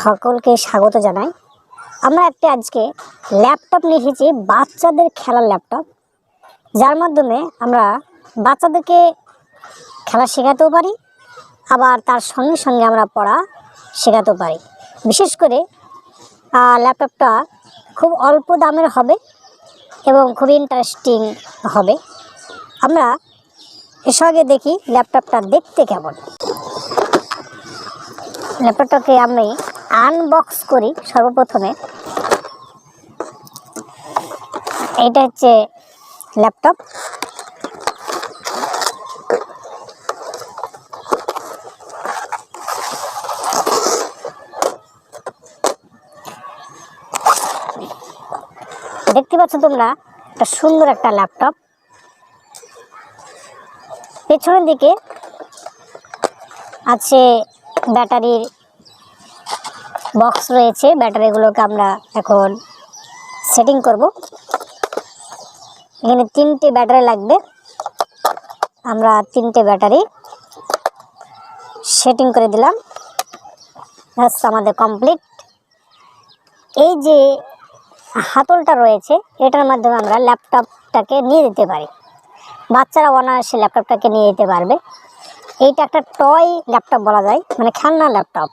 সকলকে স্বাগত জানাই। আমরা একটা আজকে ল্যাপটপ নিয়ে এসেছি, বাচ্চাদের খেলার ল্যাপটপ। যার মাধ্যমে আমরা বাচ্চাদেরকে খেলা শেখাতেও পারি, আবার তার সঙ্গে সঙ্গে আমরা পড়া শেখাতেও পারি। বিশেষ করে ল্যাপটপটা খুব অল্প দামের হবে এবং খুব ইন্টারেস্টিং হবে। আমরা এর সঙ্গে দেখি ল্যাপটপটা দেখতে কেমন। ল্যাপটপটাকে আমি আনবক্স করি সর্বপ্রথমে। এটা হচ্ছে ল্যাপটপ দেখতে পাচ্ছ তোমরা, একটা সুন্দর একটা ল্যাপটপ পেছনের দিকে আছে ব্যাটারির বক্স রয়েছে, ব্যাটারিগুলোকে আমরা এখন সেটিং করব। এখানে তিনটে ব্যাটারি লাগবে। আমরা তিনটে ব্যাটারি সেটিং করে দিলাম। ব্যাস আমাদের কমপ্লিট এই যে হাতলটা রয়েছে, এটার মাধ্যমে আমরা ল্যাপটপটাকে নিয়ে যেতে পারি। বাচ্চারা অনায়াসে ল্যাপটপটাকে নিয়ে যেতে পারবে। এইটা একটা টয় ল্যাপটপ বলা যায় মানে খেলনা ল্যাপটপ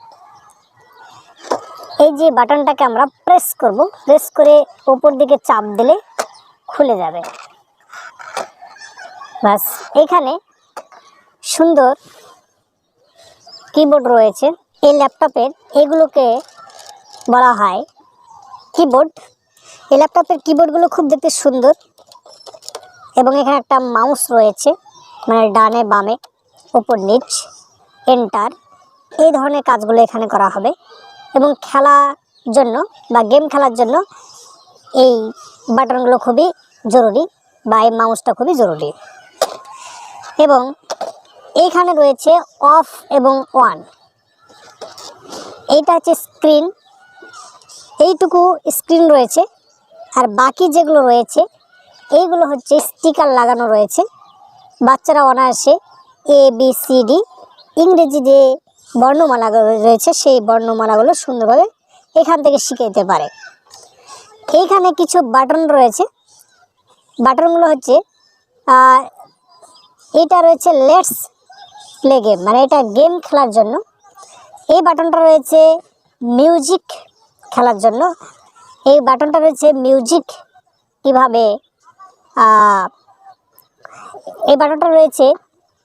এই যে বাটনটাকে আমরা প্রেস করব প্রেস করে উপর দিকে চাপ দিলে খুলে যাবে। বাস এখানে সুন্দর কিবোর্ড রয়েছে। এই ল্যাপটপের এগুলোকে বলা হয় কিবোর্ড এই ল্যাপটপের কিবোর্ডগুলো খুব দেখতে সুন্দর এবং এখানে একটা মাউস রয়েছে মানে ডানে বামে ওপর নিচ এন্টার এই ধরনের কাজগুলো এখানে করা হবে। এবং খেলার জন্য বা গেম খেলার জন্য এই বাটনগুলো খুবই জরুরি বা এই মাউসটা খুবই জরুরি। এবং এইখানে রয়েছে অফ এবং ওয়ান এইটা হচ্ছে স্ক্রিন এইটুকু স্ক্রিন রয়েছে। আর বাকি যেগুলো রয়েছে, এইগুলো হচ্ছে স্টিকার লাগানো রয়েছে। বাচ্চারা অনায়াসে এ বি সি ডি ইংরেজি যে বর্ণমালা রয়েছে, সেই বর্ণমালাগুলো সুন্দরভাবে এখান থেকে শিখে যেতে পারে। এইখানে কিছু বাটন রয়েছে। বাটনগুলো হচ্ছে এটা রয়েছে লেটস প্লে গেম মানে এটা গেম খেলার জন্য। এই বাটনটা রয়েছে মিউজিক খেলার জন্য। এই বাটনটা রয়েছে মিউজিক কীভাবে এই বাটনটা রয়েছে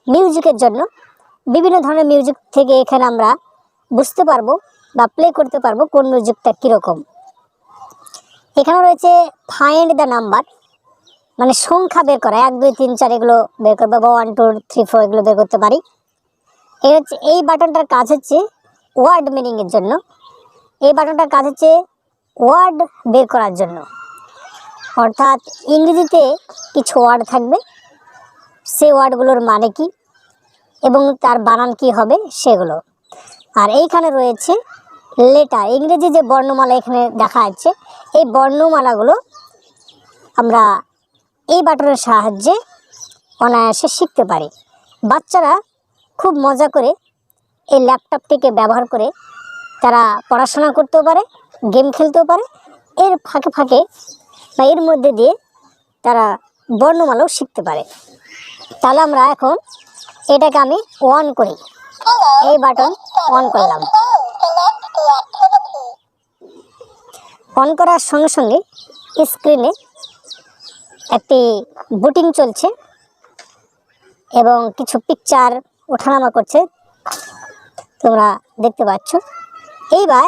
মিউজিকের জন্য। বিভিন্ন ধরনের মিউজিক থেকে এখানে আমরা বুঝতে পারব বা প্লে করতে পারব কোন মিউজিকটা কীরকম। এখানে রয়েছে ফাইন্ড দ্য নাম্বার মানে সংখ্যা বের করা, এক, দুই, তিন, চার, এগুলো বের করব বা ওয়ান টু থ্রি ফোর এগুলো বের করতে পারি। এই হচ্ছে, এই বাটনটার কাজ হচ্ছে ওয়ার্ড মিনিংয়ের জন্য। এই বাটনটার কাজ হচ্ছে ওয়ার্ড বের করার জন্য। অর্থাৎ ইংরেজিতে কিছু ওয়ার্ড থাকবে। সেই ওয়ার্ডগুলোর মানে কি? এবং তার বানান কি হবে সেগুলো। আর এইখানে রয়েছে লেটার ইংরেজি যে বর্ণমালা এখানে দেখা যাচ্ছে, এই বর্ণমালাগুলো আমরা এই বাটনের সাহায্যে অনায়াসে শিখতে পারি। বাচ্চারা খুব মজা করে এই ল্যাপটপটিকে ব্যবহার করে তারা পড়াশোনা করতেও পারে, গেম খেলতেও পারে। এর ফাঁকে ফাঁকে বা এর মধ্যে দিয়ে তারা বর্ণমালাও শিখতে পারে। তাহলে আমরা এখন এটাকে আমি অন করি। এই বাটন অন করলাম। অন করার সঙ্গে সঙ্গে স্ক্রিনে একটি বুটিং চলছে এবং কিছু পিকচার ওঠানামা করছে। তোমরা দেখতে পাচ্ছ। এইবার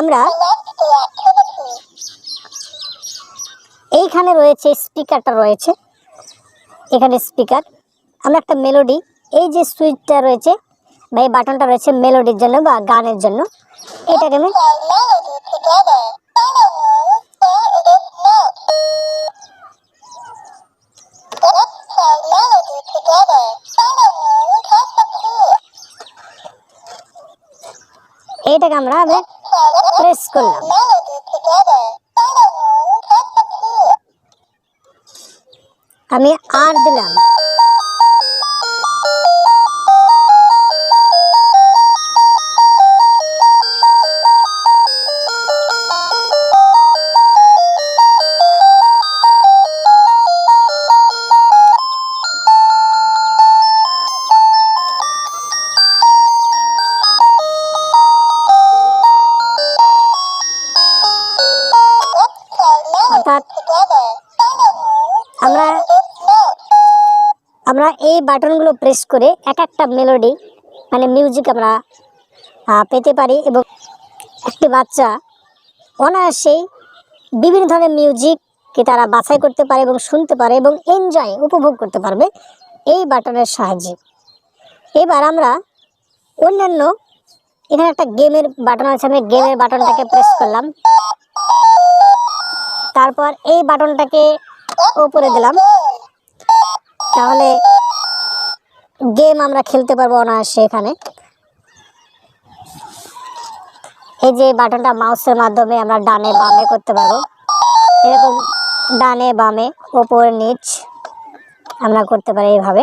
আমরা এইখানে রয়েছে স্পিকারটা রয়েছে। এখানে স্পিকার আমরা একটা মেলোডি এই যে সুইচটা রয়েছে, বা এই বাটনটা রয়েছে মেলোডির জন্য বা গানের জন্য, এটাকে আমি এইটাকে আমরা প্রেস করলাম। আমি আর দিলাম। আমরা এই বাটনগুলো প্রেস করে এক একটা মেলোডি মানে মিউজিক আমরা পেতে পারি এবং একটি বাচ্চা অনায়াসেই বিভিন্ন ধরনের মিউজিককে তারা বাছাই করতে পারে এবং শুনতে পারে এবং এনজয় উপভোগ করতে পারবে এই বাটনের সাহায্যে। এবার আমরা অন্যান্য এখানে একটা গেমের বাটন আছে আমি গেমের বাটনটাকে প্রেস করলাম। তারপর এই বাটনটাকে উপরে দিলাম। তাহলে গেম আমরা খেলতে পারব অনায়াসে এখানে। এই যে বাটনটা মাউসের মাধ্যমে আমরা ডানে বামে করতে পারব। এরকম ডানে বামে, ওপর নিচ আমরা করতে পারি এইভাবে।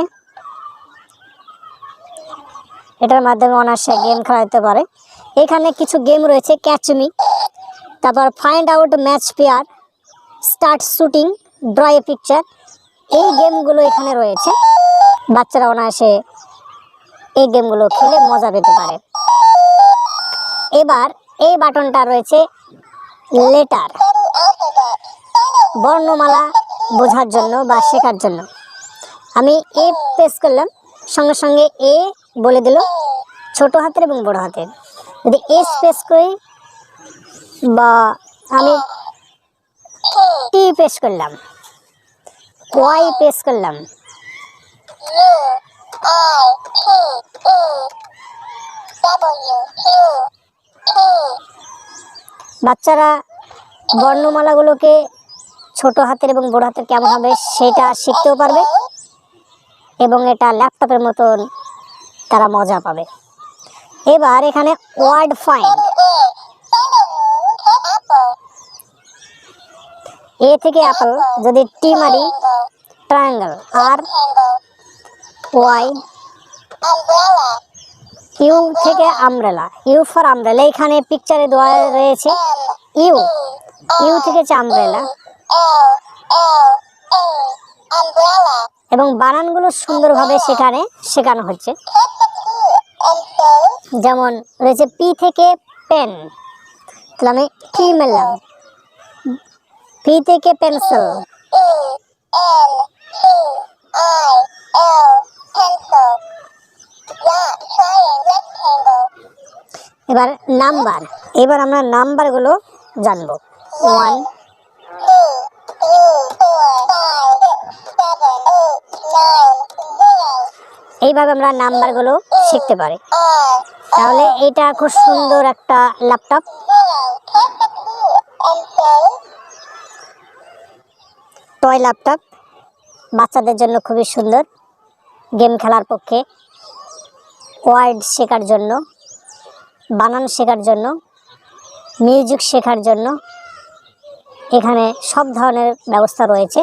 এটার মাধ্যমে অনায়াসে গেম খেলা যেতে পারে। এখানে কিছু গেম রয়েছে ক্যাচমি তারপর find out match pair start shooting draw a picture এই গেমগুলো এখানে রয়েছে। বাচ্চারা অনায়াসে এই গেমগুলো খেলে মজা পেতে পারে। এবার এই বাটনটা রয়েছে লেটার। বর্ণমালা বোঝার জন্য বা শেখার জন্য। আমি এ প্রেস করলাম, সঙ্গে সঙ্গে এ বলে দিল, ছোট হাতের এবং বড় হাতের। যদি এ স্পেস করি বা আমি টি প্রেস করলাম। ওয়াই প্রেস করলাম? বাচ্চারা বর্ণমালাগুলোকে ছোট হাতের এবং বড় হাতের কেমন হবে সেটা শিখতেও পারবে এবং এটা ল্যাপটপের মতন তারা মজা পাবে। এবার এখানে ওয়ার্ড ফাইন্ড এ থেকে অ্যাপল যদি টি মারি ট্রায়াঙ্গেল আর ওয়াই, ইউ থেকে আমব্রেলা, ইউ ফর আমব্রেলা, এখানে পিকচারে দেওয়া রয়েছে ইউ। ইউ থেকে আমব্রেলা। এবং বানানগুলো সুন্দরভাবে সেখানে শেখানো হচ্ছে। যেমন রয়েছে পি থেকে পেন তাহলে আমি কি মেললাম পি থেকে পেন্সিল এবার নাম্বার। এবার আমরা নাম্বারগুলো জানব। ওয়ান এইভাবে আমরা নাম্বারগুলো শিখতে পারি। তাহলে এটা খুব সুন্দর একটা ল্যাপটপ টয় ল্যাপটপ বাচ্চাদের জন্য খুবই সুন্দর গেম খেলার পক্ষে ওয়ার্ড শেখার জন্য, বানান শেখার জন্য মিউজিক শেখার জন্য, এখানে সব ধরনের ব্যবস্থা রয়েছে।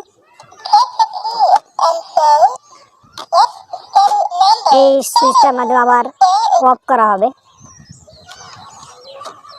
এই সুইচটার মাধ্যমে আবার অফ করা হবে।